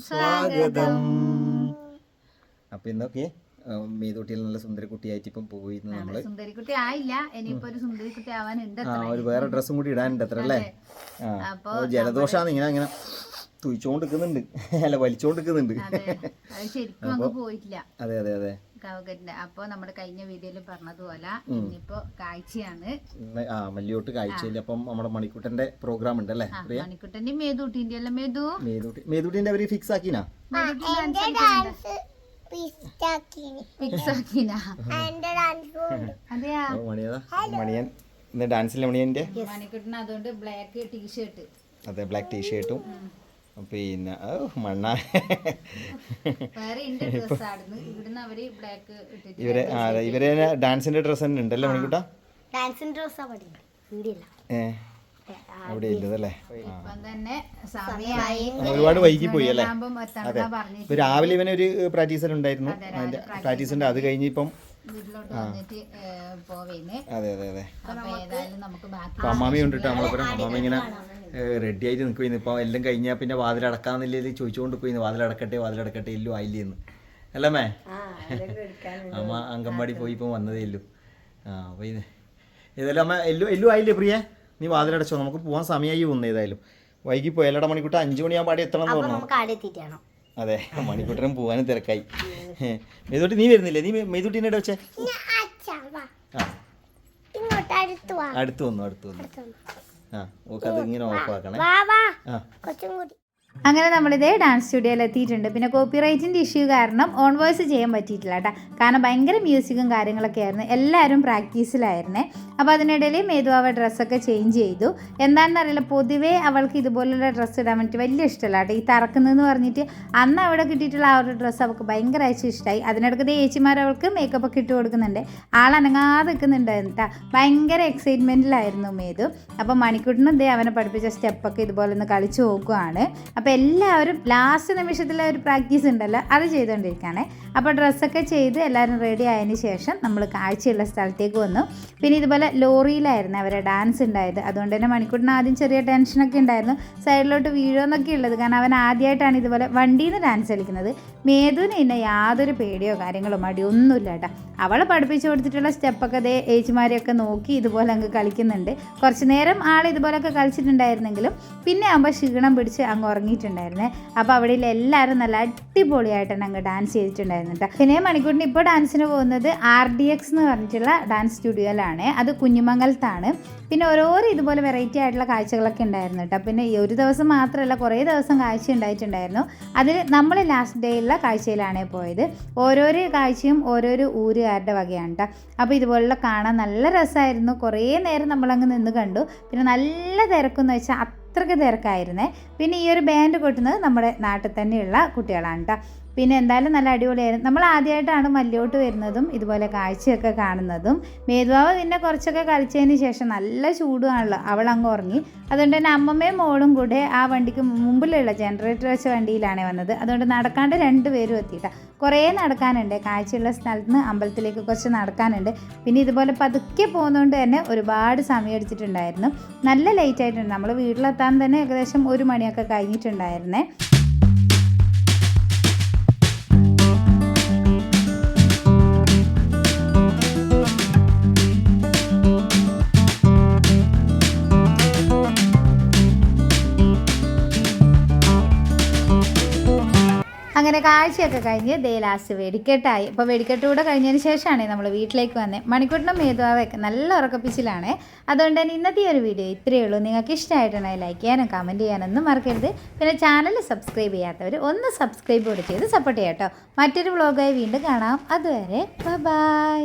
സ്വാഗതം. അപ്പൊ ഇന്നൊക്കെ മേതൂട്ടിയിൽ നല്ല സുന്ദരി കുട്ടിയായിട്ട് ഇപ്പം പോയിരുന്നു നമ്മൾ. സുന്ദരിക്കുട്ടി ആയില്ല ഇനിയിപ്പോ ഒരു സുന്ദരിക്കുട്ടി ആവാനുണ്ട് ആ ഒരു വേറെ ഡ്രസ്സും കൂടി ഇടാനുണ്ട് അത്ര അല്ലേ അപ്പൊ ജലദോഷാണ് ഇങ്ങനെ ഇങ്ങനെ തുയിച്ചോണ്ടിരിക്കുന്നുണ്ട് അല്ല വലിച്ചോണ്ടിരിക്കുന്നുണ്ട് അതെ അതെ അതെ. കവകന്റെ അപ്പൊ നമ്മുടെ കഴിഞ്ഞ വീഡിയോയിൽ പറഞ്ഞതുപോലെ ഇനിയിപ്പോ കാഴ്ചയാണ്. ആ മല്ലിയോട്ട് കാഴ്ചയില്ല അപ്പം നമ്മുടെ മണിക്കുട്ടന്റെ പ്രോഗ്രാം ഉണ്ട് അല്ലേ മണിക്കുട്ടന്റെ മേതൂട്ടിന്റെ അല്ല മേതു? മേതൂട്ടി മേതൂട്ടിന്റെ അവർ ഫിക്സ് ആക്കിനാ? മണിയൻ ഇന്ന് ഡാൻസിലെ മണിയന്റെ? മണിക്കുട്ടൻ അതുകൊണ്ട് ബ്ലാക്ക് ടീഷർട്ട് അതെ ബ്ലാക്ക് ടീഷർട്ടും പിന്നെ ഓ, മണ്ണ. വേറെ ഡ്രസ് ആടുന്നു ഇവിടുന്ന് അവർ ബ്ലാക്ക് ഇട്ടിട്ട് ഇവരെ ഇവരെ ഡാൻസിന്റെ ഡ്രസ് തന്നെ ഉണ്ടല്ലേ മണിക്കുട്ട? ഡാൻസിന്റെ ഡ്രസ്സാ അവിടെ ഇല്ലതല്ലേ ഒരുപാട് വൈകി പോയി അല്ലേ? ഇപ്പൊ രാവിലെ ഇവനൊരു പ്രാക്ടീസർ ഉണ്ടായിരുന്നു. അതിന്റെ പ്രാക്ടീസ് ഉണ്ട്. അത് കഴിഞ്ഞ് ഇപ്പം വീട്ടിലോട്ട് വന്നിട്ട് പോവേന്ന്. അതെ അതെ അതെ. അപ്പൊ അമ്മാമി കൊണ്ടിട്ട് നമ്മളപ്പുറം അമ്മാമ ഇങ്ങനെ റെഡി ആയിട്ട് നിൽക്കുന്നു ഇപ്പൊ എല്ലാം കഴിഞ്ഞാൽ പിന്നെ വാതിലടക്കാന്നില്ലേ ചോദിച്ചുകൊണ്ട് പോയിന്ന് വാതിലടക്കട്ടെ വാതിലടക്കട്ടെ ഇല്ലു ആയില്ലേന്ന്. അല്ലമ്മേ അമ്മ? അങ്കൻവാടി പോയി ഇപ്പം വന്നതേ ഇല്ലു ആ അപ്പൊ ഇത് ഏതായാലും അമ്മ എല്ലു എല്ലു ആയില്ലേ പ്രിയ? നീ വാതിലടച്ചോ. നമുക്ക് പോകാൻ സമയമായി വന്നു ഏതായാലും. വൈകി പോയി എല്ലാടെ മണിക്കൂട്ട അഞ്ചു മണിയാകുമ്പോൾ പാടി എത്തണം എന്ന് പറഞ്ഞു? അതെ മണിക്കൂട്ടനും പോകാനും തിരക്കായി. മെയ്തുട്ടി നീ വരുന്നില്ലേ? നീ മെയ്തുട്ടി ഇട വെച്ചേ? അടുത്തു വന്നു അടുത്ത് വന്നു. ആ ഓക്കെ അത് ഇങ്ങനെ ഓഫ് ആക്കണേ ആ. അങ്ങനെ നമ്മളിതേ ഡാൻസ് സ്റ്റുഡിയോയിൽ എത്തിയിട്ടുണ്ട്. പിന്നെ കോപ്പി റൈറ്റിന്റെ ഇഷ്യൂ കാരണം ഓൺ വോയിസ് ചെയ്യാൻ പറ്റിയിട്ടില്ല കേട്ടോ കാരണം ഭയങ്കര മ്യൂസിക്കും കാര്യങ്ങളൊക്കെ ആയിരുന്നു. എല്ലാവരും പ്രാക്ടീസിലായിരുന്നേ. അപ്പോൾ അതിനിടയിൽ മേധുവാവ ഡ്രസ്സൊക്കെ ചേഞ്ച് ചെയ്തു. എന്താണെന്ന് അറിയില്ല പൊതുവേ അവൾക്ക് ഇതുപോലുള്ള ഡ്രസ്സ് ഇടാൻ വേണ്ടി വലിയ ഇഷ്ടമല്ല കേട്ടോ ഈ തറക്കുന്നതെന്ന് പറഞ്ഞിട്ട് അന്ന് അവിടെ കിട്ടിയിട്ടുള്ള ആ ഒരു ഡ്രസ്സ് അവൾക്ക് ഭയങ്കരമായിട്ട് ഇഷ്ടമായി. അതിനിടയ്ക്ക് ചേച്ചിമാർ അവൾക്ക് മേക്കപ്പ് ഒക്കെ ഇട്ട് കൊടുക്കുന്നുണ്ട്. ആളനങ്ങാതെ നിൽക്കുന്നുണ്ടായിരുന്നു കേട്ടോ ഭയങ്കര എക്സൈറ്റ്മെന്റിലായിരുന്നു മേതു. അപ്പോൾ മണിക്കൂട്ടിനും ദേ അവനെ പഠിപ്പിച്ച സ്റ്റെപ്പൊക്കെ ഇതുപോലെ ഒന്ന് കളിച്ച് നോക്കുവാണ്. അപ്പോൾ എല്ലാവരും ലാസ്റ്റ് നിമിഷത്തിലെ ഒരു പ്രാക്ടീസ് ഉണ്ടല്ലോ അത് ചെയ്തുകൊണ്ടിരിക്കുകയാണേ അപ്പോൾ ഡ്രസ്സൊക്കെ ചെയ്ത് എല്ലാവരും റെഡി ആയതിന് ശേഷം നമ്മൾ കാഴ്ചയുള്ള സ്ഥലത്തേക്ക് വന്നു. പിന്നെ ഇതുപോലെ ലോറിയിലായിരുന്നു അവരെ ഡാൻസ് ഉണ്ടായത്. അതുകൊണ്ട് തന്നെ മണിക്കൂട്ടിന് ആദ്യം ചെറിയ ടെൻഷനൊക്കെ ഉണ്ടായിരുന്നു. സൈഡിലോട്ട് വീഴുമെന്നൊക്കെ ഉള്ളത്. കാരണം അവൻ ആദ്യമായിട്ടാണ് ഇതുപോലെ വണ്ടിയിൽ നിന്ന് ഡാൻസ് കളിക്കുന്നത്. മേധുവിന് പിന്നെ യാതൊരു പേടിയോ കാര്യങ്ങളോ മടിയോ ഒന്നുമില്ല കേട്ടോ. അവൾ പഠിപ്പിച്ചു കൊടുത്തിട്ടുള്ള സ്റ്റെപ്പൊക്കെ അതേ ഏച്ചിമാരെയൊക്കെ നോക്കി ഇതുപോലെ അങ്ങ് കളിക്കുന്നുണ്ട്. കുറച്ച് നേരം ആൾ ഇതുപോലൊക്കെ കളിച്ചിട്ടുണ്ടായിരുന്നെങ്കിലും പിന്നെ ആകുമ്പോൾ ക്ഷീണം പിടിച്ച് അങ്ങ് ഉറങ്ങിയിട്ടുണ്ടായിരുന്നേ അപ്പോൾ അവിടെ എല്ലാവരും നല്ല അടിപൊളിയായിട്ടാണ് അങ്ങ് ഡാൻസ് ചെയ്തിട്ടുണ്ടായിരുന്നു കേട്ടോ പിന്നെ മണിക്കൂറിന് ഇപ്പോൾ ഡാൻസിന് പോകുന്നത് ആർ ഡി എക്സ് എന്ന് പറഞ്ഞിട്ടുള്ള ഡാൻസ് സ്റ്റുഡിയോയിലാണ് അത് കുഞ്ഞുമംഗലത്താണ്. പിന്നെ ഓരോരോ ഇതുപോലെ വെറൈറ്റി ആയിട്ടുള്ള കാഴ്ചകളൊക്കെ ഉണ്ടായിരുന്നു കേട്ടോ പിന്നെ ഈ ഒരു ദിവസം മാത്രമല്ല കുറേ ദിവസം കാഴ്ച ഉണ്ടായിട്ടുണ്ടായിരുന്നു. അതിൽ നമ്മൾ ലാസ്റ്റ് ഡേയിലുള്ള കാഴ്ചയിലാണ് പോയത്. ഓരോരോ കാഴ്ചയും ഓരോരോ ഊരുകാരുടെ വകയാണ് കേട്ടോ അപ്പോൾ ഇതുപോലുള്ള കാണാൻ നല്ല രസമായിരുന്നു. കുറേ നേരം നമ്മളങ്ങ് നിന്ന് കണ്ടു. പിന്നെ നല്ല തിരക്കെന്ന് വെച്ചാൽ അത്രയ്ക്ക് തിരക്കായിരുന്നേ. പിന്നെ ഈ ഒരു ബാൻഡ് കൊട്ടുന്നത് നമ്മുടെ നാട്ടിൽ തന്നെയുള്ള കുട്ടികളാണ് കേട്ടോ പിന്നെ എന്തായാലും നല്ല അടിപൊളിയായിരുന്നു. നമ്മൾ ആദ്യമായിട്ടാണ് മല്ലിയോട്ട് വരുന്നതും ഇതുപോലെ കാഴ്ചയൊക്കെ കാണുന്നതും. മേധുവാവ് പിന്നെ കുറച്ചൊക്കെ കളിച്ചതിന് ശേഷം നല്ല ചൂടുമാണല്ലോ അവൾ അങ്ങ് ഉറങ്ങി. അതുകൊണ്ട് തന്നെ അമ്മമ്മയും മോളും കൂടെ ആ വണ്ടിക്ക് മുമ്പിലുള്ള ജനറേറ്റർ വെച്ച വണ്ടിയിലാണ് വന്നത്. അതുകൊണ്ട് നടക്കാണ്ട് രണ്ടുപേരും എത്തിയിട്ട. കുറേ നടക്കാനുണ്ട്. കാഴ്ചയുള്ള സ്ഥലത്ത് നിന്ന് അമ്പലത്തിലേക്ക് കുറച്ച് നടക്കാനുണ്ട്. പിന്നെ ഇതുപോലെ പതുക്കെ പോകുന്നതുകൊണ്ട് തന്നെ ഒരുപാട് സമയം എടുത്തിട്ടുണ്ടായിരുന്നു. നല്ല ലേറ്റ് ആയിട്ടുണ്ട്. നമ്മൾ വീട്ടിലെത്താൻ തന്നെ ഏകദേശം ഒരു മണിയൊക്കെ കഴിഞ്ഞിട്ടുണ്ടായിരുന്നേ. കാഴ്ചയൊക്കെ കഴിഞ്ഞ് ദേ ലാസ്റ്റ് വെടിക്കെട്ടായി. അപ്പോൾ വെടിക്കെട്ട് കൂടെ കഴിഞ്ഞതിന് ശേഷമാണ് നമ്മൾ വീട്ടിലേക്ക് വന്നത് മണിക്കൂട്ടിനും മേധാവൊക്കെ നല്ല ഉറക്കപ്പിച്ചിലാണ്. അതുകൊണ്ട് തന്നെ ഇന്നത്തെ ഒരു വീഡിയോ ഇത്രയേ ഉള്ളൂ. നിങ്ങൾക്ക് ഇഷ്ടമായിട്ടുണ്ടെങ്കിൽ ലൈക്ക് ചെയ്യാനും കമന്റ് ചെയ്യാനൊന്നും മറക്കരുത്. പിന്നെ ചാനൽ സബ്സ്ക്രൈബ് ചെയ്യാത്തവർ ഒന്ന് സബ്സ്ക്രൈബ് കൂടെ ചെയ്ത് സപ്പോർട്ട് ചെയ്യാം കേട്ടോ. മറ്റൊരു വ്ളോഗായി വീണ്ടും കാണാം. അതുവരെ ബൈ